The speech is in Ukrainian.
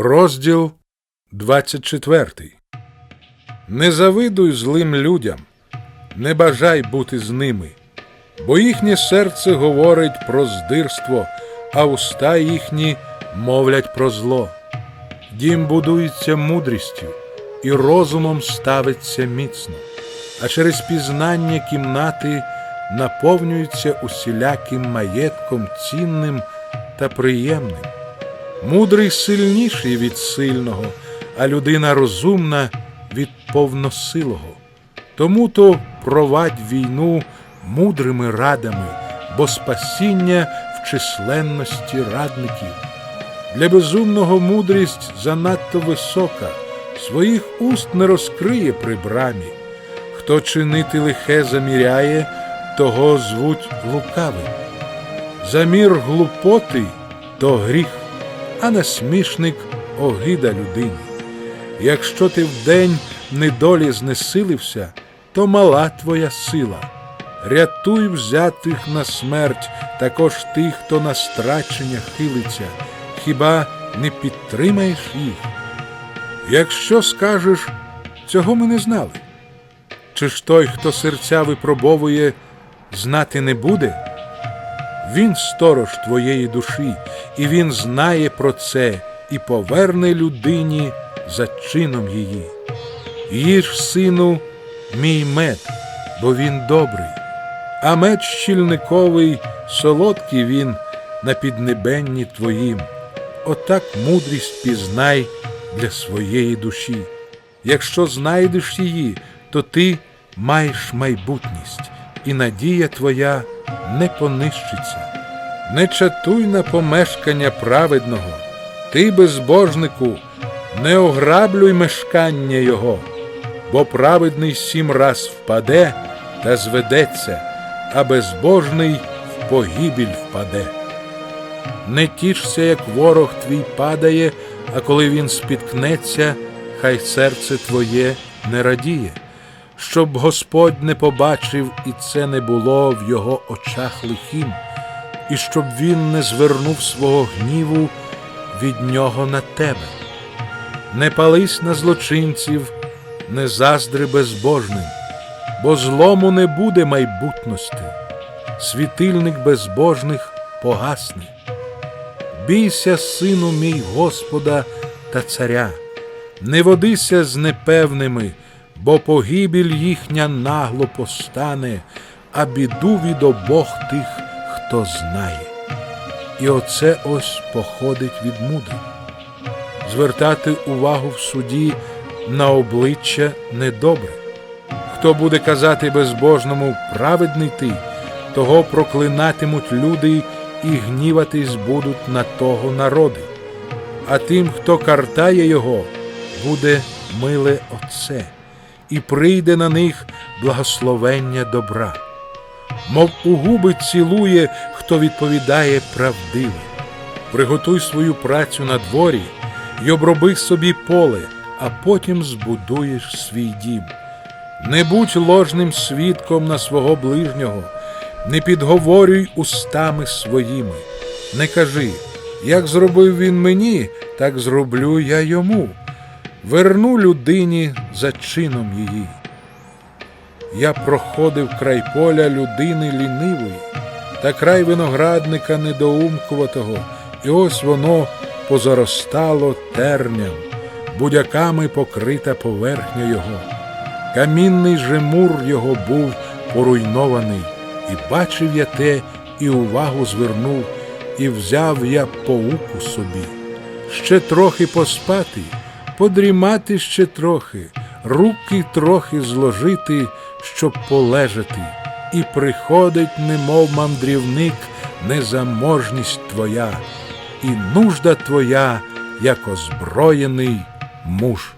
Розділ 24 Не завидуй злим людям, не бажай бути з ними, бо їхнє серце говорить про здирство, а уста їхні мовлять про зло. Дім будується мудрістю і розумом ставиться міцно, а через пізнання кімнати наповнюються усіляким маєтком цінним та приємним. Мудрий сильніший від сильного, а людина розумна від повносилого. Тому то провадь війну мудрими радами, бо спасіння в численності радників. Для безумного мудрість занадто висока, своїх уст не розкриє при брамі. Хто чинити лихе заміряє, того звуть лукавим. Замір глупоти то гріх, а насмішник огида людині. Якщо ти вдень недолі знесилився, то мала твоя сила. Рятуй взятих на смерть, також тих, хто на страчення хилиться, хіба не підтримаєш їх? Якщо скажеш, цього ми не знали, чи ж той, хто серця випробовує, знати не буде? Він сторож твоєї душі, і він знає про це і поверне людині за чином її. Їж, сину, мій мед, бо він добрий, а мед щільниковий, солодкий він на піднебенні твоїм. Отак мудрість пізнай для своєї душі. Якщо знайдеш її, то ти маєш майбутність, і надія твоя не понищиться. Не чатуй на помешкання праведного, ти, безбожнику, не ограблюй мешкання його, бо праведний сім раз впаде та зведеться, а безбожний в погибіль впаде. Не тішся, як ворог твій падає, а коли він спіткнеться, хай серце твоє не радіє, щоб Господь не побачив, і це не було в його очах лихим, і щоб він не звернув свого гніву від нього на тебе. Не пались на злочинців, не заздри безбожним, бо злому не буде майбутності, світильник безбожних погасне. Бійся, сину мій Господа та царя, не водися з непевними, бо погибіль їхня нагло постане, а біду від обох тих, хто знає. І оце ось походить від мудрих. Звертати увагу в суді на обличчя недобре. Хто буде казати безбожному праведний ти, того проклинатимуть люди і гніватись будуть на того народи, а тим, хто картає його, буде миле Отце, і прийде на них благословення добра. Мов у губи цілує, хто відповідає правдиво. Приготуй свою працю на дворі й оброби собі поле, а потім збудуєш свій дім. Не будь ложним свідком на свого ближнього, не підговорюй устами своїми, не кажи, як зробив він мені, так зроблю я йому. Верну людині за чином її. Я проходив край поля людини лінивої та край виноградника недоумкуватого, і ось воно позаростало терням, будяками покрита поверхня його. Камінний же мур його був поруйнований, і бачив я те, і увагу звернув, і взяв я поуку собі. Ще трохи поспати, подрімати ще трохи, руки трохи зложити, щоб полежати, і приходить, немов мандрівник, незаможність твоя, і нужда твоя, як озброєний муж.